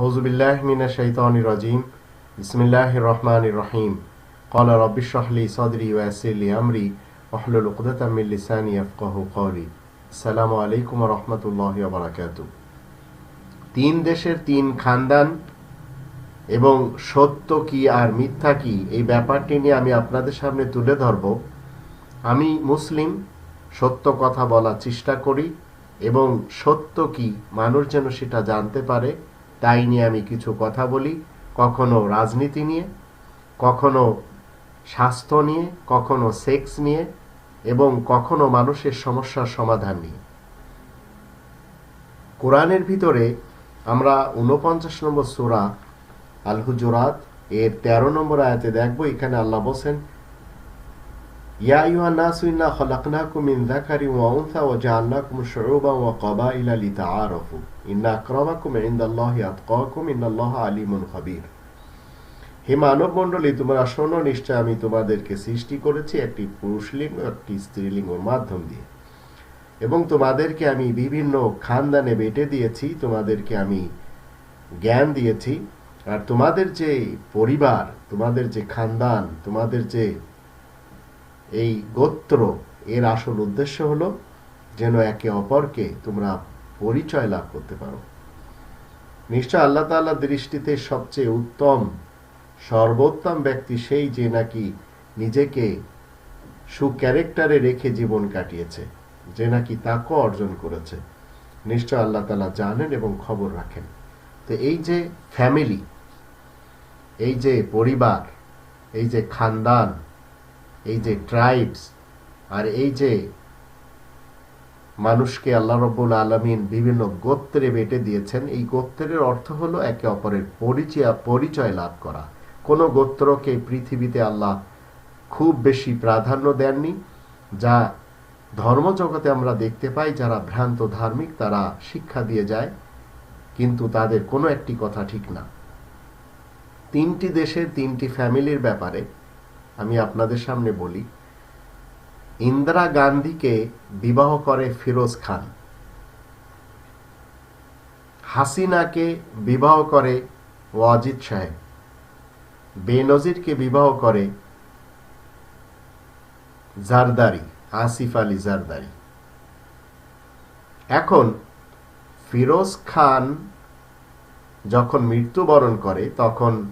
আউজুবিল্লাহ মিনা শৈতানি রাজিম। ইসমিল্লাহ রহমান রহিম। কলা রবিশাহলি সদরি ওয়াসিলি আমরি অহলুল উকদাতামিল লিসানি আফকাহু করি আসসালামু আলাইকুম রহমতুল্লাহ বারাকাত তিন দেশের তিন খানদান এবং সত্য কি আর মিথ্যা কি এই ব্যাপারটি নিয়ে আমি আপনাদের সামনে তুলে ধরব। আমি মুসলিম, সত্য কথা বলার চেষ্টা করি এবং সত্য কি মানুষ যেন সেটা জানতে পারে। তাই নিয়ে আমি কিছু কথা বলি, কখনো রাজনীতি নিয়ে, কখনো স্বাস্থ্য নিয়ে, কখনো সেক্স নিয়ে, এবং কখনো মানুষের সমস্যার সমাধান নিয়ে। কোরআনের ভিতরে আমরা উনপঞ্চাশ নম্বর সুরা আল হুজুরাত এর তেরো নম্বর আয়াতে দেখব, এখানে আল্লাহ বলছেন ইয়া খাবীর হে মানব মণ্ডলী তোমরা শোনো নিশ্চয়, আমি তোমাদেরকে সৃষ্টি করেছি একটি পুরুষলিঙ্গ একটি স্ত্রীলিঙ্গর মাধ্যম দিয়ে। এবং তোমাদেরকে আমি বিভিন্ন খানদানে বেটে দিয়েছি, তোমাদেরকে আমি জ্ঞান দিয়েছি। আর তোমাদের যে পরিবার, তোমাদের যে খানদান, তোমাদের যে এই গোত্র, এর আসল উদ্দেশ্য হলো যেন একে অপরকে তোমরা পরিচয় লাভ করতে পারো। নিশ্চয় আল্লাহ তাল্লাহ দৃষ্টিতে সবচেয়ে উত্তম, সর্বোত্তম ব্যক্তি সেই যে নাকি নিজেকে সুক্যারেক্টারে রেখে জীবন কাটিয়েছে, যে নাকি তাকে অর্জন করেছে। নিশ্চয় আল্লাহ তালা জানেন এবং খবর রাখেন। তো এই যে ফ্যামিলি এই যে পরিবার, এই যে খানদান এই যে ট্রাইবস আর এই যে মানুষকে আল্লাহ রব্বুল আলমিন বিভিন্ন গোত্রে বেটে দিয়েছেন, এই গোত্রের অর্থ হলো একে অপরের পরিচয় পরিচয় লাভ করা। কোনো গোত্রকে পৃথিবীতে আল্লাহ খুব বেশি প্রাধান্য দেননি, যা ধর্মজগতে আমরা দেখতে পাই যারা ভ্রান্ত ধার্মিক, তারা শিক্ষা দিয়ে যায়, কিন্তু তাদের কোনো একটি কথা ঠিক না। তিনটি দেশের তিনটি ফ্যামিলির ব্যাপারে আমি আপনাদের সামনে বলি, ইন্দিরা গান্ধীকে বিবাহ করে ফিরোজ খান। হাসিনাকে বিবাহ করে ওয়াজিদ সাহেব। বেনজিরকে বিবাহ করে জারদারি, আসিফ আলী জারদারি। এখন ফিরোজ খান যখন মৃত্যুবরণ করে, তখন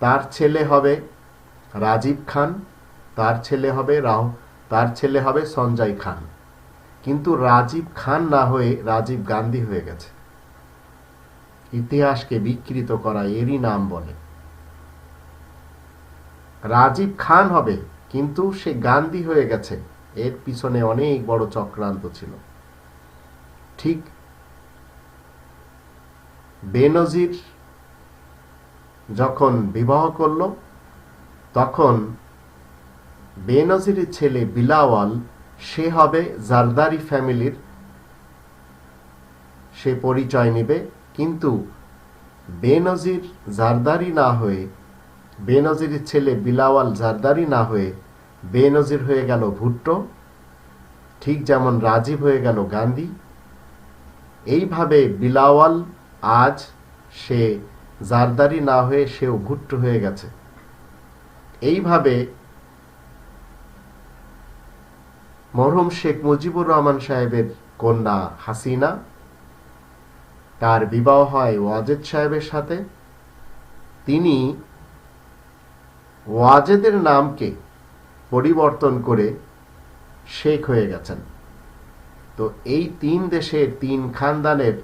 তার ছেলে হবে রাজীব খান, তার ছেলে হবে রাহ, তার ছেলে হবে সঞ্জয় খান। কিন্তু রাজীব খান না হয়ে রাজীব গান্ধী হয়ে গেছে। ইতিহাসকে বিকৃত করা এরই নাম বলে। রাজীব খান হবে, কিন্তু সে গান্ধী হয়ে গেছে। এর পিছনে অনেক বড় চক্রান্ত ছিল। ঠিক বেনজির যখন বিবাহ করল, তখন বেনজিরের ছেলে বিলাওয়াল সে হবে জারদারি ফ্যামিলির, সে পরিচয় নেবে। কিন্তু বেনজির জারদারি না হয়ে বেনজিরের ছেলে বিলাওয়াল জারদারি না হয়ে বেনজির হয়ে গেল ভুট্টো, ঠিক যেমন রাজীব হয়ে গেল গান্ধী। এইভাবে বিলাওয়াল আজ সে জারদারি না হয়ে সেও ভুট্টো হয়ে গেছে। এইভাবে মরহুম শেখ মুজিবুর রহমান সাহেবের কন্যা হাসিনা, তার বিবাহ হয় ওয়াজেদ সাহেবের সাথে। তিনি ওয়াজেদের নামকে পরিবর্তন করে শেখ হয়ে গেছেন। তো এই তিন দেশের তিন খানদানের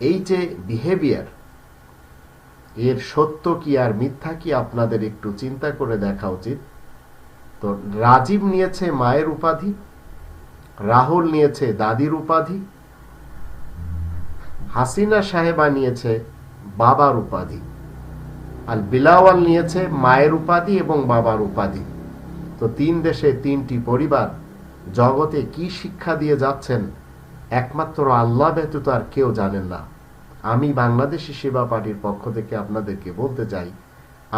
এই যে বিহেভিয়ার এর সত্য কি আর মিথ্যা কি আপনাদের একটু চিন্তা করে দেখা উচিত? তো রাজীব নিয়েছে মায়ের উপাধি, রাহুল নিয়েছে দাদির উপাধি, হাসিনা সাহেবা নিয়েছে বাবার উপাধি, আর বিলাওয়াল নিয়েছে মায়ের উপাধি এবং বাবার উপাধি। তো তিন দেশে তিনটি পরিবার জগতে কি শিক্ষা দিয়ে যাচ্ছেন, একমাত্র আল্লাহ ব্যতীত আর কেউ জানেন না। আমি বাংলাদেশি সেবা পার্টির পক্ষ থেকে আপনাদেরকে বলতে চাই,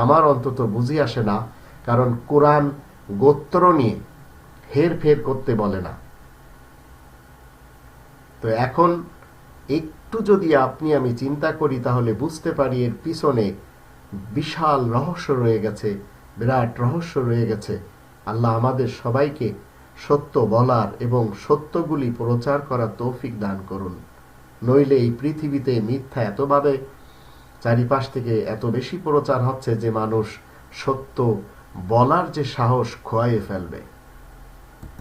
আমার অন্তত বুঝি আসে না, কারণ কোরআন গোত্র নিয়ে হের ফের করতে বলে না। তো এখন একটু যদি আপনি আমি চিন্তা করি, তাহলে বুঝতে পারি এর পিছনে বিশাল রহস্য রয়ে গেছে, বিরাট রহস্য রয়ে গেছে। আল্লাহ আমাদের সবাইকে সত্য বলার এবং সত্যগুলি প্রচার করার তৌফিক দান করুন। নইলে এই পৃথিবীতে মিথ্যা এতভাবে চারিপাশ থেকে এত বেশি প্রচার হচ্ছে যে মানুষ সত্য বলার যে সাহস খোয়াইয়ে ফেলবে।